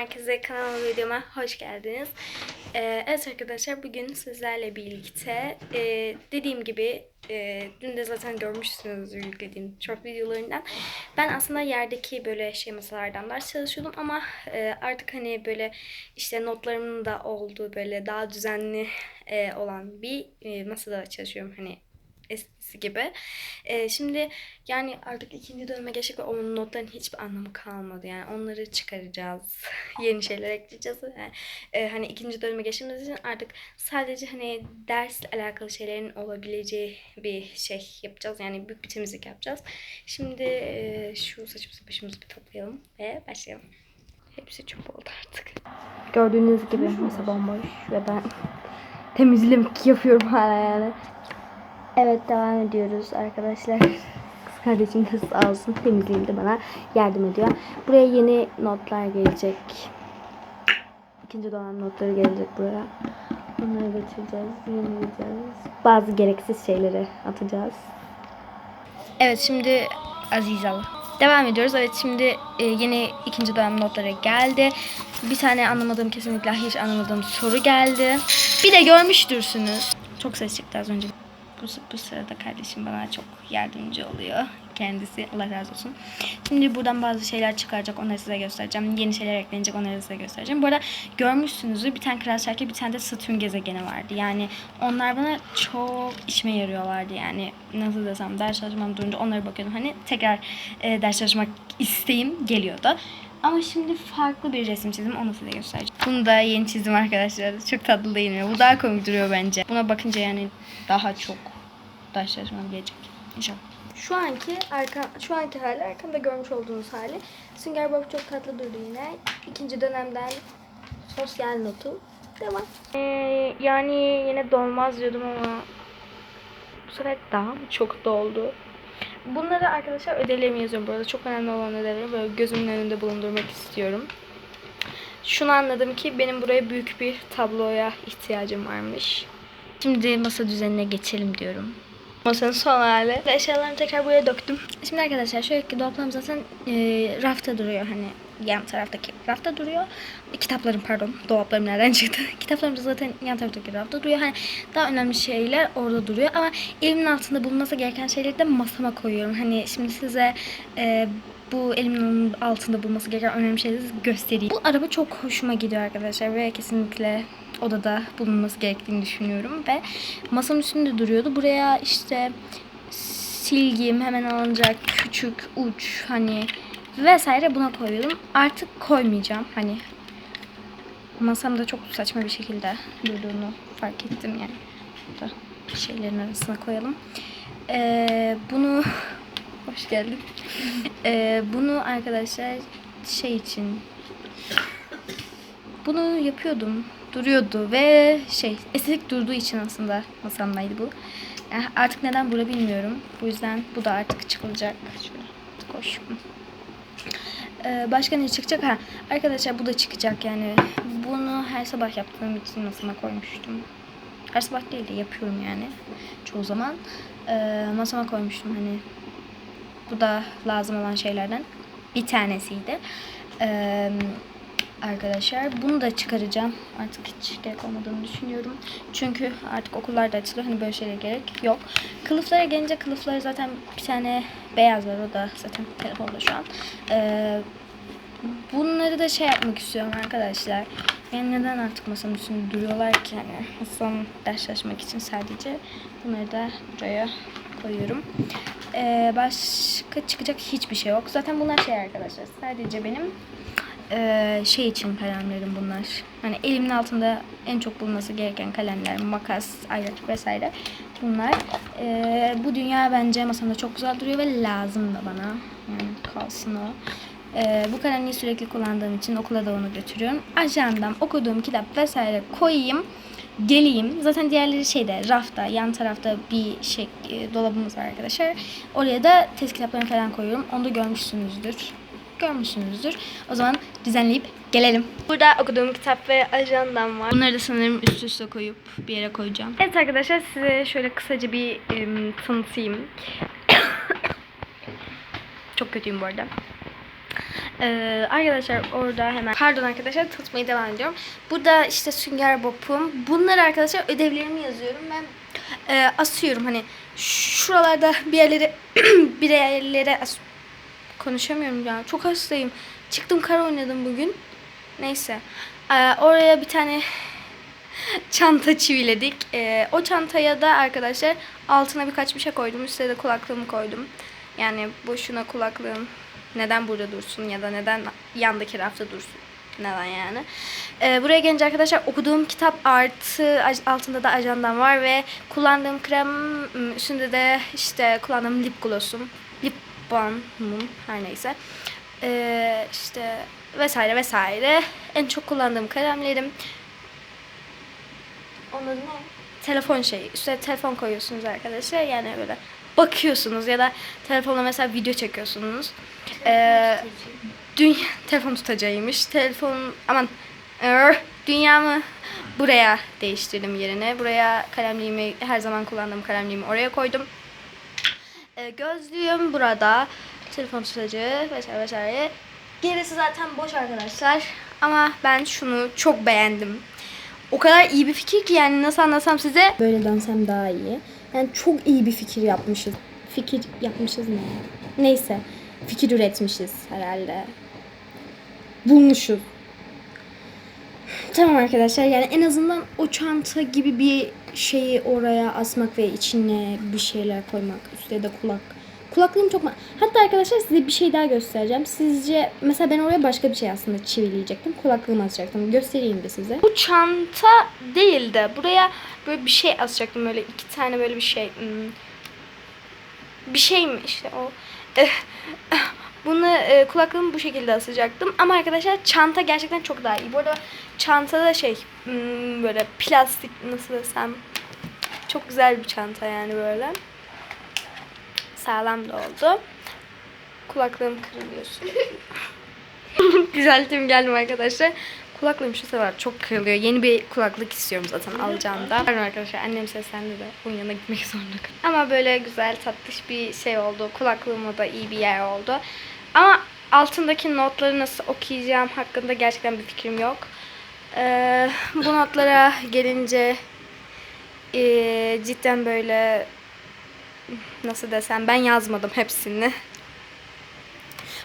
herkese kanalıma videoma hoş geldiniz. Ee, evet arkadaşlar bugün sizlerle birlikte e, dediğim gibi e, dün de zaten görmüşsünüz yüklediğim short videolarından. Ben aslında yerdeki böyle şey masalardan ders çalışıyordum ama e, artık hani böyle işte notlarımın da olduğu böyle daha düzenli e, olan bir e, masada çalışıyorum hani eskisi gibi. Ee, şimdi yani artık ikinci döneme geçtik ve onun notların hiçbir anlamı kalmadı. Yani onları çıkaracağız. Yeni şeyler ekleyeceğiz. Yani, e, hani ikinci döneme geçtiğimiz için artık sadece hani dersle alakalı şeylerin olabileceği bir şey yapacağız. Yani büyük bir temizlik yapacağız. Şimdi e, şu saçımızı başımızı bir toplayalım ve başlayalım. Hepsi çöp oldu artık. Gördüğünüz gibi masa bomboş ve ben temizlik yapıyorum hala yani. Evet devam ediyoruz arkadaşlar. Kız kardeşim de sağ olsun temizliğimde bana yardım ediyor. Buraya yeni notlar gelecek. İkinci dönem notları gelecek buraya. Onları götüreceğiz, yenileyeceğiz. Bazı gereksiz şeyleri atacağız. Evet şimdi Aziz Allah. Devam ediyoruz. Evet şimdi e, yeni ikinci dönem notları geldi. Bir tane anlamadığım kesinlikle hiç anlamadığım soru geldi. Bir de görmüştürsünüz. Çok ses çıktı az önce. Bu, bu sırada kardeşim bana çok yardımcı oluyor. Kendisi Allah razı olsun. Şimdi buradan bazı şeyler çıkaracak. Onları size göstereceğim. Yeni şeyler eklenecek. Onları size göstereceğim. Bu arada görmüşsünüzdür. Bir tane Kral Şarkı, bir tane de Satürn gezegeni vardı. Yani onlar bana çok işime yarıyorlardı. Yani nasıl desem ders çalışmam durunca onlara bakıyordum. Hani tekrar e, ders çalışmak isteğim geliyordu. Ama şimdi farklı bir resim çizdim. Onu size göstereceğim. Bunu da yeni çizdim arkadaşlar. Çok tatlı değil mi? Bu daha komik duruyor bence. Buna bakınca yani daha çok ders çalışmam gelecek. İnşallah. Şu anki arka, şu anki hali arkamda görmüş olduğunuz hali. Sünger Bob çok tatlı durdu yine. İkinci dönemden sosyal notu. Devam. Ee, yani yine dolmaz diyordum ama bu sefer daha mı çok doldu? Bunları arkadaşlar ödevlerimi yazıyorum bu arada. Çok önemli olan ödevleri böyle gözümün önünde bulundurmak istiyorum. Şunu anladım ki benim buraya büyük bir tabloya ihtiyacım varmış. Şimdi masa düzenine geçelim diyorum. Masanın son hali. Eşyalarımı tekrar buraya döktüm. Şimdi arkadaşlar şöyle ki dolaplarım zaten e, rafta duruyor hani yan taraftaki rafta duruyor. Kitaplarım pardon dolaplarım nereden çıktı? Kitaplarım da zaten yan taraftaki rafta duruyor. Hani daha önemli şeyler orada duruyor ama elimin altında bulunması gereken şeyleri de masama koyuyorum. Hani şimdi size e, bu elimin altında bulması gereken önemli şeyleri göstereyim. Bu araba çok hoşuma gidiyor arkadaşlar ve kesinlikle odada bulunması gerektiğini düşünüyorum ve masanın üstünde duruyordu. Buraya işte silgim hemen alınacak küçük uç hani vesaire buna koyuyordum. Artık koymayacağım. Hani masamda çok saçma bir şekilde durduğunu fark ettim yani. Burada şeylerin arasına koyalım. Ee, bunu hoş geldin. Ee, bunu arkadaşlar şey için bunu yapıyordum. Duruyordu ve şey estetik durduğu için aslında masamdaydı bu. Yani artık neden burada bilmiyorum. Bu yüzden bu da artık çıkılacak. Şöyle koş. Ee, başka ne çıkacak? Ha, arkadaşlar bu da çıkacak yani. Bunu her sabah yaptığım için masama koymuştum. Her sabah değil de yapıyorum yani. Çoğu zaman. Ee, masama koymuştum hani. Bu da lazım olan şeylerden bir tanesiydi. Ee, arkadaşlar. Bunu da çıkaracağım. Artık hiç gerek olmadığını düşünüyorum. Çünkü artık okullar da açılıyor. Hani böyle şeylere gerek yok. Kılıflara gelince kılıfları zaten bir tane beyaz var. O da zaten telefonda şu an. Ee, bunları da şey yapmak istiyorum arkadaşlar. Yani neden artık masanın üstünde duruyorlar ki? Hani masam ders çalışmak için sadece bunları da buraya koyuyorum. Ee, başka çıkacak hiçbir şey yok. Zaten bunlar şey arkadaşlar. Sadece benim e, şey için kalemlerim bunlar. Hani elimin altında en çok bulunması gereken kalemler, makas, ayrıt vesaire. Bunlar. E, bu dünya bence masamda çok güzel duruyor ve lazım da bana. Yani kalsın o. E, bu kalemliği sürekli kullandığım için okula da onu götürüyorum. Ajandam, okuduğum kitap vesaire koyayım. Geleyim. Zaten diğerleri şeyde rafta, yan tarafta bir şey e, dolabımız var arkadaşlar. Oraya da test kitaplarını falan koyuyorum. Onu da görmüşsünüzdür görmüşsünüzdür. O zaman düzenleyip gelelim. Burada okuduğum kitap ve ajandam var. Bunları da sanırım üst üste koyup bir yere koyacağım. Evet arkadaşlar size şöyle kısaca bir ım, tanıtayım. Çok kötüyüm bu arada. Ee, arkadaşlar orada hemen pardon arkadaşlar tutmaya devam ediyorum. Burada işte sünger bopum. Bunları arkadaşlar ödevlerimi yazıyorum. Ben e, asıyorum hani şuralarda bir yerlere bir yerlere as konuşamıyorum ya. Çok hastayım. Çıktım kar oynadım bugün. Neyse. Ee, oraya bir tane çanta çiviledik. Ee, o çantaya da arkadaşlar altına birkaç bir şey koydum. Üstüne de kulaklığımı koydum. Yani boşuna kulaklığım neden burada dursun ya da neden yandaki rafta dursun. Neden yani. Ee, buraya gelince arkadaşlar okuduğum kitap artı altında da ajandam var ve kullandığım krem üstünde de işte kullandığım lip gloss'um. Balm'um her neyse. Ee, işte vesaire vesaire. En çok kullandığım kalemlerim. Adı ne? Telefon şeyi. Üstüne telefon koyuyorsunuz arkadaşlar. Yani böyle bakıyorsunuz ya da telefonla mesela video çekiyorsunuz. Ee, dünya telefon tutacağıymış. Telefon aman er, dünyamı buraya değiştirdim yerine. Buraya kalemliğimi her zaman kullandığım kalemliğimi oraya koydum. Ee, gözlüğüm burada. Telefon tutacı vesaire vesaire. Gerisi zaten boş arkadaşlar. Ama ben şunu çok beğendim. O kadar iyi bir fikir ki yani nasıl anlatsam size. Böyle dönsem daha iyi. Yani çok iyi bir fikir yapmışız. Fikir yapmışız ne? Neyse. Fikir üretmişiz herhalde. Bulmuşuz. Tamam arkadaşlar yani en azından o çanta gibi bir şeyi oraya asmak ve içine bir şeyler koymak. Üstüne de kulak. Kulaklığım çok ma- Hatta arkadaşlar size bir şey daha göstereceğim. Sizce mesela ben oraya başka bir şey aslında çivileyecektim. Kulaklığımı asacaktım. Göstereyim de size. Bu çanta değil de buraya böyle bir şey asacaktım böyle iki tane böyle bir şey. hmm, Bir şey mi işte o. Bunu e, kulaklığımı bu şekilde asacaktım. Ama arkadaşlar çanta gerçekten çok daha iyi. Bu arada çantada şey hmm, böyle plastik nasıl desem çok güzel bir çanta yani böyle. Sağlam da oldu. Kulaklığım kırılıyorsun. Düzelttim geldim arkadaşlar. Kulaklığım şu sefer çok kırılıyor. Yeni bir kulaklık istiyorum zaten alacağım da. Pardon arkadaşlar annem seslendi de onun yanına gitmek zorunda kaldım. Ama böyle güzel tatlış bir şey oldu. Kulaklığıma da iyi bir yer oldu. Ama altındaki notları nasıl okuyacağım hakkında gerçekten bir fikrim yok. Ee, bu notlara gelince ee, cidden böyle nasıl desem ben yazmadım hepsini.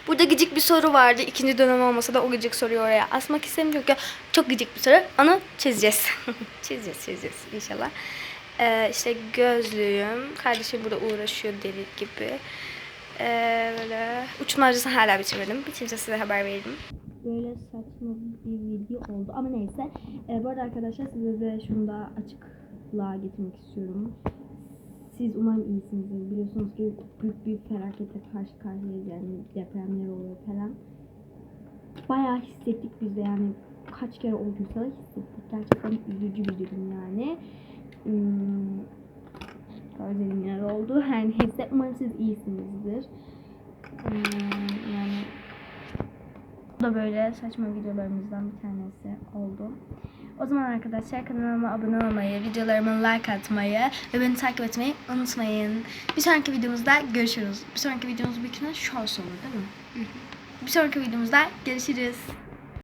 Burada gıcık bir soru vardı. İkinci dönem olmasa da o gıcık soruyu oraya asmak istemiyorum çünkü çok gıcık bir soru. Onu çizeceğiz. çizeceğiz, çizeceğiz inşallah. Ee, işte gözlüğüm. Kardeşim burada uğraşıyor deli gibi. Ee, böyle uçma acısını hala bitirmedim. Bitince size haber veririm. Böyle saçma bir video oldu ama neyse. Ee, bu arada arkadaşlar size de şunu da açıklığa getirmek istiyorum. Siz umarım iyisinizdir. Biliyorsunuz ki büyük bir felaketle karşı karşıyayız yani depremler oluyor falan. Bayağı hissettik biz de yani kaç kere olduysa da hissettik. Gerçekten üzücü bir durum yani. Hmm, yer oldu. Her neyse umarım siz iyisinizdir. Hmm, yani bu da böyle saçma videolarımızdan bir tanesi oldu. O zaman arkadaşlar kanalıma abone olmayı, videolarıma like atmayı ve beni takip etmeyi unutmayın. Bir sonraki videomuzda görüşürüz. Bir sonraki videomuz büyük ihtimalle shorts olur değil mi? Bir sonraki videomuzda görüşürüz.